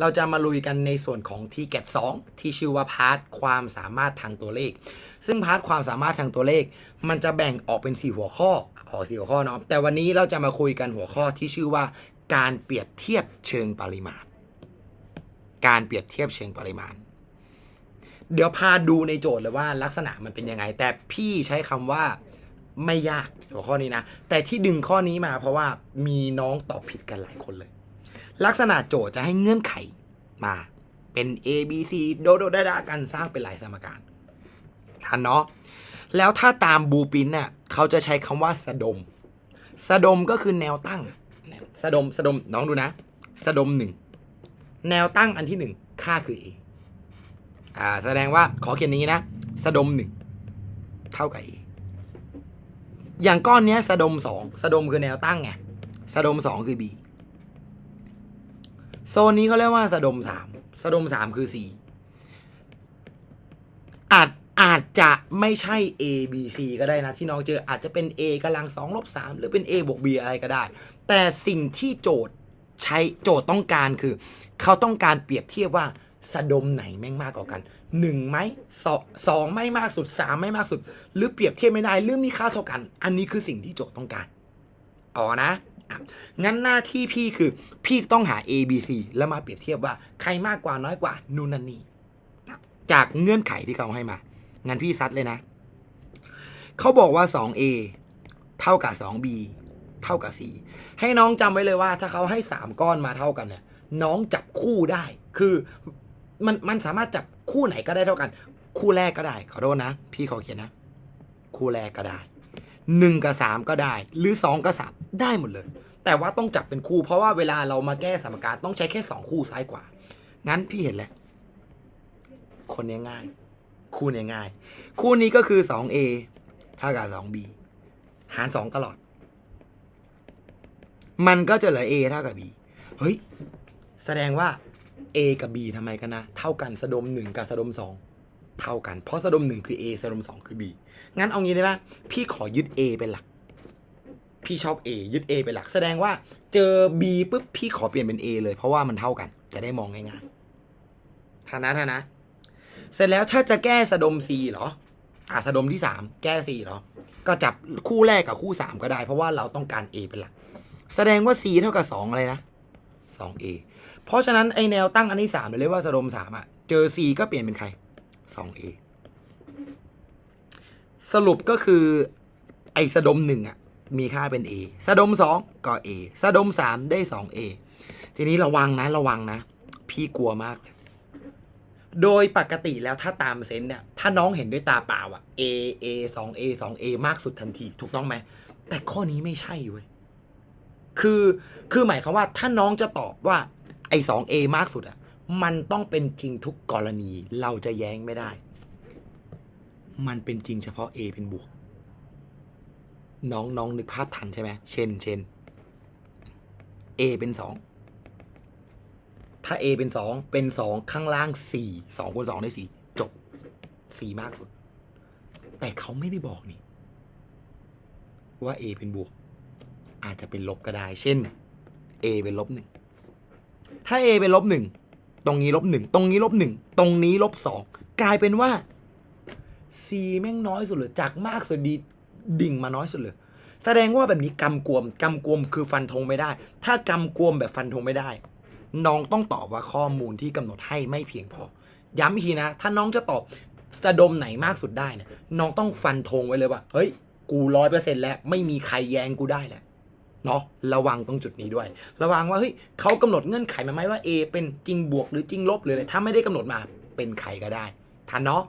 เราจะมาลุยกันในส่วนของ t g a t 2ที่ชื่อว่าพาร์ทความสามารถทางตัวเลข ซึ่งพาร์ทความสามารถทางตัวเลข มันจะแบ่งออกเป็น 4 หัวข้อออกสี่หัวข้อเนาะแต่วันนี้เราจะมาคุยกันหัวข้อที่ชื่อว่า การเปรียบเทียบเชิงปริมาณ การเปรียบเทียบเชิงปริมาณ เดี๋ยวพาดูในโจทย์เลยว่าลักษณะมันเป็นยังไง แต่พี่ใช้คำว่าไม่ยากหัวข้อนี้นะ แต่ที่ดึงข้อนี้มาเพราะว่ามีน้องตอบผิดกันหลายคนเลย ลักษณะโจทย์จะให้เงื่อนไขมาเป็น A B C โดโดดาดากันสร้างเป็นหลายสมการทันเนาะแล้วถ้าตามบูปินเนี่ยเขาจะใช้คำว่าสะดม สะดมก็คือแนวตั้ง สะดมสะดมน้องดูนะ สะดมหนึ่งแนวตั้งอันที่หนึ่งค่าคือ A อ่าแสดงว่าขอเขียนอย่างนี้นะ สะดมหนึ่งเท่ากับ A อย่างก้อนเนี้ยสะดมสองสะดมคือแนวตั้งไงสะดมสองคือ B โซนนี้เขาเรียกว่าสะดมสามสะดมสามคือสี่อาจอาจจะไม่ใช่ A B C ก็ได้นะ ที่น้องเจออาจจะเป็น A กำลังสองลบสามหรือเป็น A บวก B อะไรก็ได้ แต่สิ่งที่โจทย์ใช้โจทย์ต้องการคือ เขาต้องการเปรียบเทียบว่าสะดมไหนแม่งมากกว่ากันหนึ่งไหมสองสองไม่มากสุดสามไม่มากสุด หรือเปรียบเทียบไม่ได้หรือมีค่าเท่ากัน อันนี้คือสิ่งที่โจทย์ต้องการอ๋อนะ งั้นหน้าที่พี่คือ พี่ต้องหา A B C แล้วมาเปรียบเทียบว่าใครมากกว่าน้อยกว่านู่นนั่นนี่จากเงื่อนไขที่เขาให้มา งั้นพี่ซัดเลยนะ เขาบอกว่า 2A เท่ากับ 2B เท่ากับ4ให้น้องจำไว้เลยว่า ถ้าเขาให้ 3 ก้อนมาเท่ากันเนี่ยน้องจับคู่ได้ คือมันมันสามารถจับคู่ไหนก็ได้เท่ากัน คู่แรกก็ได้ ขอโทษนะ พี่ขอเขียนนะ คู่แรกก็ได้ 1 กับ 3 ก็ได้ หรือ 2 กับ 3 ได้หมดเลย แต่ว่าต้องจับเป็นคู่เพราะว่าเวลาเรามาแก้สมการต้องใช้แค่ 2 คู่ซ้ายขวางั้นพี่เห็นแล้วคนนี้ง่าย คู่นี้ง่าย คู่นี้ก็คือ 2a เท่ากับ 2b หาร 2 ตลอด มันก็จะเหลือ a เท่ากับ b เฮ้ย แสดงว่า a กับ b ทำไมกันนะ เท่ากันสะดม 1 กับสะดม 2 เท่ากัน เพราะสะดม1คือ a สะดม2คือ b งั้นเอางี้ได้ไหมพี่ขอยึด a เป็นหลัก พี่ชอบ A ยึด A เป็นหลัก แสดงว่าเจอ B ปุ๊บพี่ขอเปลี่ยนเป็น A เลย เพราะว่ามันเท่ากัน จะได้มองง่ายๆทานะทานะ เสร็จแล้วถ้าจะแก้สะดม C เหรออะสะดมที่ 3 แก้ C เหรอ ก็จับคู่แรกกับคู่ 3 ก็ได้ เพราะว่าเราต้องการ A เป็นหลัก แสดงว่า C เท่ากับ 2 อะไรนะ 2A เพราะฉะนั้นไอแนวตั้งอันที่3เราเรียกว่าสะดม3อะ เจอ C ก็เปลี่ยนเป็นใคร 2A สรุปก็คือไอสะดมหนึ่งอะมีค่าเป็น A สะดม2ก็ A สะดม3ได้ 2A ทีนี้ระวังนะระวังนะ พี่กลัวมากเลยโดยปกติแล้วถ้าตามเซนเนี่ยถ้าน้องเห็นด้วยตาเปล่าอะ A A 2A 2A มากสุดทันที ถูกต้องไหม แต่ข้อนี้ไม่ใช่เว้ยคือคือหมายความว่าถ้าน้องจะตอบว่าไอ้ 2A มากสุดอะ มันต้องเป็นจริงทุกกรณีเราจะแย้งไม่ได้ มันเป็นจริงเฉพาะ A เป็นบวก น้องน้องนึกภาพทันใช่ไหมเช่นเช่น A เป็นสองถ้า A เป็นสองเป็นสองข้างล่างสี่สองคูณสองได้สี่จบสี่มากสุด แต่เขาไม่ได้บอกนี่ว่า A เป็นบวก อาจจะเป็นลบก็ได้ เช่น A เป็นลบหนึ่งถ้า A เป็นลบหนึ่ง ตรงนี้ลบหนึ่งตรงนี้ลบหนึ่งตรงนี้ลบสองกลายเป็นว่า C แม่งน้อยสุดเลยจากมากสุดดีดิ่งมาน้อยสุดเลยแสดงว่าแบบนี้กำกวมกำกวมคือฟันธงไม่ได้ ถ้ากำกวมแบบฟันธงไม่ได้ น้องต้องตอบว่าข้อมูลที่กำหนดให้ไม่เพียงพอ ย้ำอีกทีนะ ถ้าน้องจะตอบสะดมไหนมากสุดได้เนี่ยน้องต้องฟันธงไว้เลยว่า เฮ้ย กูร้อยเปอร์เซ็นต์แล้ว ไม่มีใครแย้งกูได้แหละ เนาะระวังตรงจุดนี้ด้วย ระวังว่าเฮ้ยเขากำหนดเงื่อนไขมาไหมว่า A เป็นจริงบวกหรือจริงลบหรืออะไรถ้าไม่ได้กำหนดมาเป็นใครก็ได้ทันเนาะ